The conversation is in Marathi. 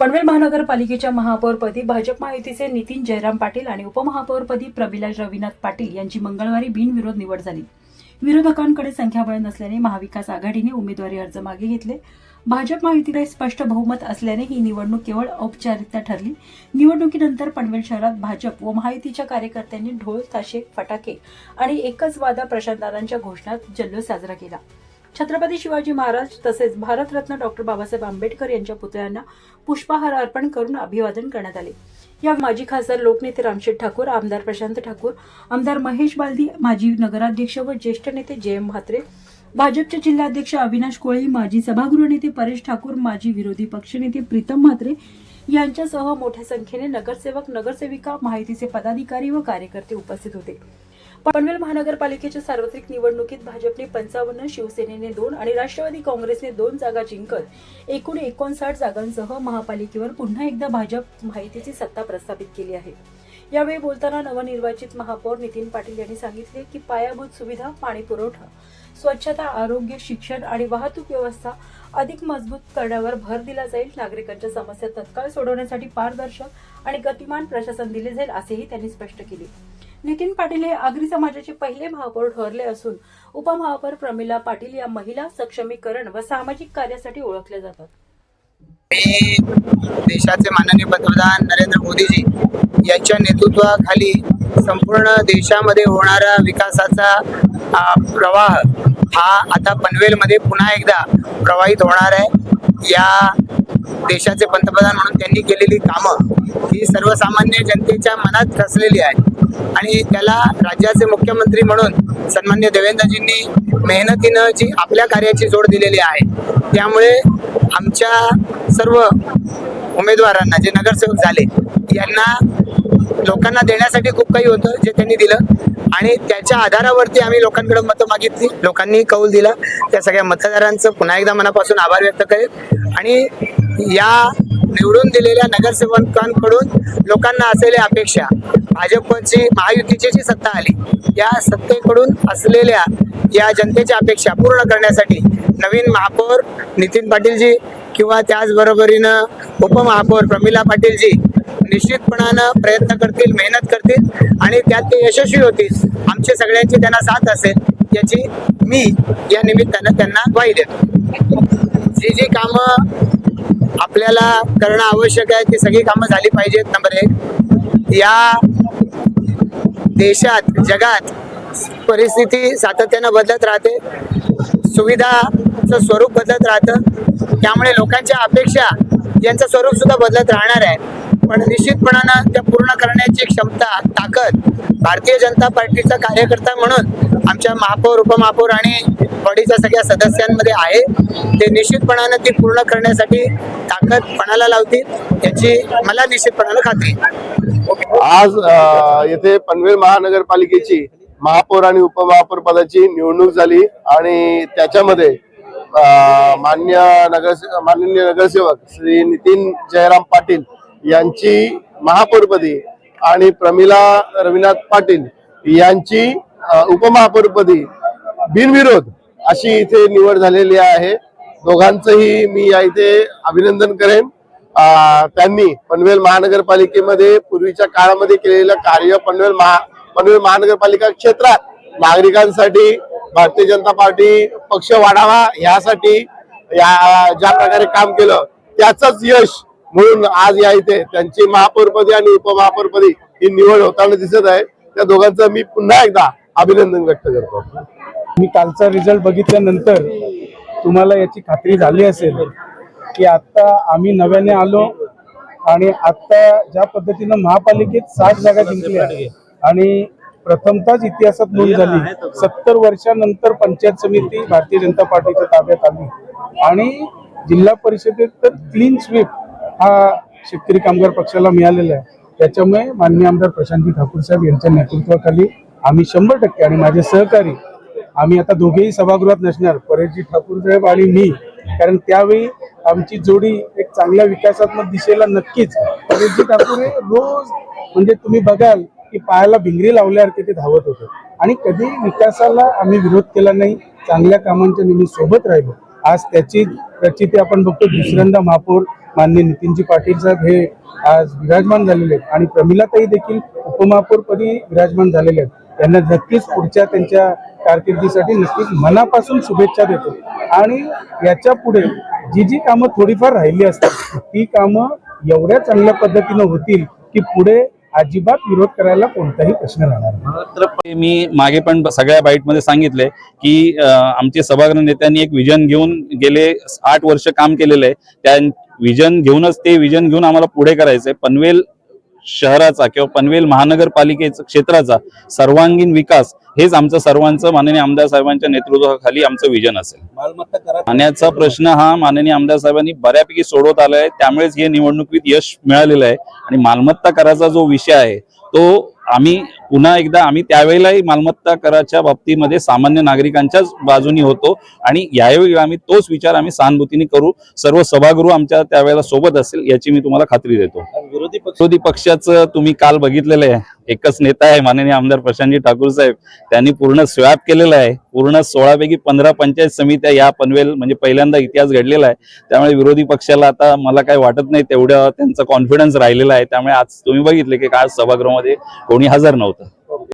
पनवेल महानगरपालिकेच्या महापौरपदी भाजप महायुतीचे नितीन जयराम पाटील आणि उपमहापौरपदी प्रमिला रविनाथ पाटील यांची मंगळवारी बिनविरोध निवड झाली. विरोधकांकडे संख्याबळ नसल्याने महाविकास आघाडीने उमेदवारी अर्ज मागे घेतले. भाजप महायुतीला स्पष्ट बहुमत असल्याने ही निवडणूक केवळ औपचारिकता ठरली. निवडणुकीनंतर पनवेल शहरात भाजप व महायुतीच्या कार्यकर्त्यांनी ढोल ताशे फटाके आणि एकच वादा प्रशांतदादांच्या घोषणात जल्लोष साजरा केला. छत्रपती शिवाजी महाराज तसेच भारतरत्न डॉक्टर बाबासाहेब आंबेडकर यांच्या पुतळ्यांना पुष्पहार अर्पण करून अभिवादन करण्यात आले. या माजी खासदार लोकनेते रामशेठ ठाकूर आमदार प्रशांत ठाकूर आमदार महेश बालदी माजी नगराध्यक्ष व ज्येष्ठ नेते जयम एम म्हात्रे भाजपचे जिल्हाध्यक्ष अविनाश कोळी माजी सभागृह नेते परेश ठाकूर माजी विरोधी पक्षनेते प्रीतम म्हात्रे यांच्यासह मोठ्या संख्येने नगरसेवक नगरसेविका माहितीचे पदाधिकारी व कार्यकर्ते उपस्थित होते. पनवेल महानगरपालिकेच्या सार्वत्रिक निवडणुकीत भाजपने पंचावन्न शिवसेनेने दोन आणि राष्ट्रवादी काँग्रेसने दोन जागा जिंकत एकूण एकोणसाठ जागांसह महापालिकेवर पुन्हा एकदा भाजप माहितीची सत्ता प्रस्थापित केली आहे. यावेळी बोलताना नवनिर्वाचित महापौर नितीन पाटील यांनी सांगितले की पायाभूत सुविधा पाणी पुरवठा स्वच्छता आरोग्य शिक्षण आणि वाहतूक व्यवस्था अधिक मजबूत करण्यावर भर दिला जाईल. नागरिकांच्या समस्या तत्काळ सोडवण्यासाठी पारदर्शक आणि गतिमान प्रशासन दिले जाईल असेही त्यांनी स्पष्ट केले. नितीन पाटील हे आगरी समाजाचे पहिले महापौर ठरले असून उपमहापौर प्रमिला पाटील या महिला सक्षमीकरण व सामाजिक कार्यासाठी ओळखल्या जातात. मी देशाचे माननीय पंतप्रधान नरेंद्र मोदीजी यांच्या नेतृत्वाखाली संपूर्ण देशामध्ये होणारा विकासाचा प्रवाह हा आता पनवेलमध्ये पुन्हा एकदा प्रवाहित होणार आहे. या देशाचे पंतप्रधान म्हणून त्यांनी केलेली कामं ही सर्वसामान्य जनतेच्या मनात ठसलेली आहे आणि त्याला राज्याचे मुख्यमंत्री म्हणून सन्मान्य देवेंद्रजींनी मेहनतीनं जी आपल्या कार्याची जोड दिलेली आहे त्यामुळे आमच्या सर्व उमेदवारांना जे नगरसेवक झाले यांना लोकांना देण्यासाठी खूप काही होतं जे त्यांनी दिलं. आणि त्याच्या आधारावरती आम्ही लोकांकडे मतं मागितली. लोकांनी कौल दिला. त्या सगळ्या मतदारांचं पुन्हा एकदा मनापासून आभार व्यक्त करेल आणि या निवडून दिलेल्या नगरसेवकांकडून लोकांना असलेल्या अपेक्षा. भाजपची महायुतीची जी सत्ता आली. या सत्तेकडून असलेल्या या जनतेच्या अपेक्षा पूर्ण करण्यासाठी नवीन महापौर नितीन पाटीलजी किंवा त्याचबरोबरीनं उपमहापौर प्रमिला पाटीलजी निश्चितपणानं प्रयत्न करतील मेहनत करतील आणि त्यात ते यशस्वी होतील. आमचे सगळ्यांची त्यांना साथ असेल याची मी या निमित्तानं त्यांना ग्वाही देतो. जी जी कामं आपल्याला करणं आवश्यक आहे ती सगळी कामं झाली पाहिजेत नंबर एक. या देशात जगात परिस्थिती सातत्यानं बदलत राहते सुविधाचं स्वरूप बदलत राहतं त्यामुळे लोकांच्या अपेक्षा यांचं स्वरूप सुद्धा बदलत राहणार आहे. पण निश्चितपणानं त्या पूर्ण करण्याची क्षमता ताकद भारतीय जनता पार्टीचा कार्यकर्ता म्हणून आमच्या महापौर उपमहापौर आणि बॉडीच्या सगळ्या सदस्यांमध्ये आहे. ते निश्चितपणानं ती पूर्ण करण्यासाठी ताकद पणाला लावतील याची मला निश्चितपणानं खात्री आज येथे पनवेल महानगरपालिकेची महापौर आणि उपमहापौर पदाची निवडणूक झाली आणि त्याच्यामध्ये मान्य नगर माननीय नगरसेवक श्री नितीन जयराम पाटील यांची महापौरपदी आणि प्रमिला रविनाथ पाटील यांची उपमहापौरपदी बिनविरोध अशी इथे निवड झालेली आहे. दोघांचंही मी या इथे अभिनंदन करेन. त्यांनी पनवेल महानगरपालिकेमध्ये पूर्वीच्या काळामध्ये केलेलं कार्य पनवेल महा पनवेल महानगरपालिका क्षेत्रात नागरिकांसाठी भारतीय जनता पार्टी पक्ष वाढावा यासाठी या ज्या प्रकारे काम केलं त्याचंच यश म्हणून आज या इथे त्यांची महापौरपदी आणि उपमहापौरपदी ही निवड होताना दिसत आहे. त्या दोघांचं मी पुन्हा एकदा अभिनंदन व्यक्त करतो. मी कालचा रिझल्ट बघितल्यानंतर तुम्हाला याची खात्री झाली असेल की आता आम्ही नव्याने आलो आणि आता ज्या पद्धतीनं महापालिकेत साठ जागा जिंकल्या आणि प्रथमतःच इतिहासात नोंद झाली. सत्तर वर्षानंतर पंचायत समिती भारतीय जनता पार्टीच्या ताब्यात आली. आणि जिल्हा परिषदेत तर क्लीन स्वीप हा शेतकरी कामगार पक्षाला मिळालेला आहे. त्याच्यामुळे माननीय आमदार प्रशांतजी ठाकूर साहेब यांच्या नेतृत्वाखाली आम्ही शंभर टक्के आणि माझे सहकारी आम्ही आता दोघेही सभागृहात नसणार परेशजी ठाकूर साहेब आणि मी. कारण त्यावेळी आमची जोडी एक चांगल्या विकासात्मक दिशेला नक्कीच. परेशजी ठाकूर हे रोज म्हणजे तुम्ही बघाल की पायाला भिंगरी लावल्यासारखे ते धावत होते. आणि कधी विकासाला आम्ही विरोध केला नाही चांगल्या कामांच्या नेहमी सोबत राहिलो. आज त्याची प्रचिती आपण बघतो दुसऱ्यांदा महापौर माननीय नितीनजी पाटील साहेब हे आज विराजमान झालेले आहेत. आणि प्रमिलाताई देखील उपमहापौरपदी विराजमान झालेले आहेत. त्यांना नक्कीच पुढच्या त्यांच्या कारकिर्दीसाठी नक्कीच मनापासून शुभेच्छा देतो. आणि याच्यापुढे जी जी कामं थोडीफार राहिली असतात ती कामं एवढ्या चांगल्या पद्धतीनं होतील की पुढे अजिबात विरोध करायला कोणताही प्रश्न राहणार नाही. ते मी मागे पण सगळ्या बाईटमध्ये सांगितलंय की आमचे सभागृह नेत्यांनी एक विजन घेऊन गेले आठ वर्ष काम केलेलं आहे. त्या विजन घेऊनच ते विजन घेऊन आम्हाला पुढे करायचंय. पनवेल शहराचा किंवा पनवेल महानगरपालिकेचा क्षेत्राचा सर्वांगीण विकास हेच आमचं सर्वांचं माननीय आमदार साहेबांच्या नेतृत्वाखाली आमचं विजन असेल. पाण्याचा प्रश्न हा माननीय आमदार साहेबांनी बऱ्यापैकी सोडवत आलाय. त्यामुळेच हे निवडणुकीत यश मिळालेलं आहे. आणि मालमत्ता कराचा जो विषय आहे तो आम्ही पुन्हा एकदा आम्ही त्यावेळेलाही मालमत्ता कराच्या बाबतीमध्ये सामान्य नागरिकांच्याच बाजूनी होतो आणि यावेळी आम्ही तोच विचार आम्ही सहानुभूतीने करू. सर्व सभागृह आमच्या त्यावेळेला सोबत असेल याची मी तुम्हाला खात्री देतो. विरोधी पक्ष विरोधी पक्षाचं तुम्ही काल बघितलेलं आहे. एकच नेता आहे माननीय आमदार प्रशांतजी ठाकूर साहेब. त्यांनी पूर्ण स्वॅप केलेला आहे. पूर्ण सोळापैकी पंधरा पंचायत समित्या या पनवेल म्हणजे पहिल्यांदा इतिहास घडलेला आहे. त्यामुळे विरोधी पक्षाला आता मला काही वाटत नाही तेवढं त्यांचा कॉन्फिडन्स राहिलेला आहे. त्यामुळे आज तुम्ही बघितले की आज सभागृहामध्ये कोणी हजर नव्हतं.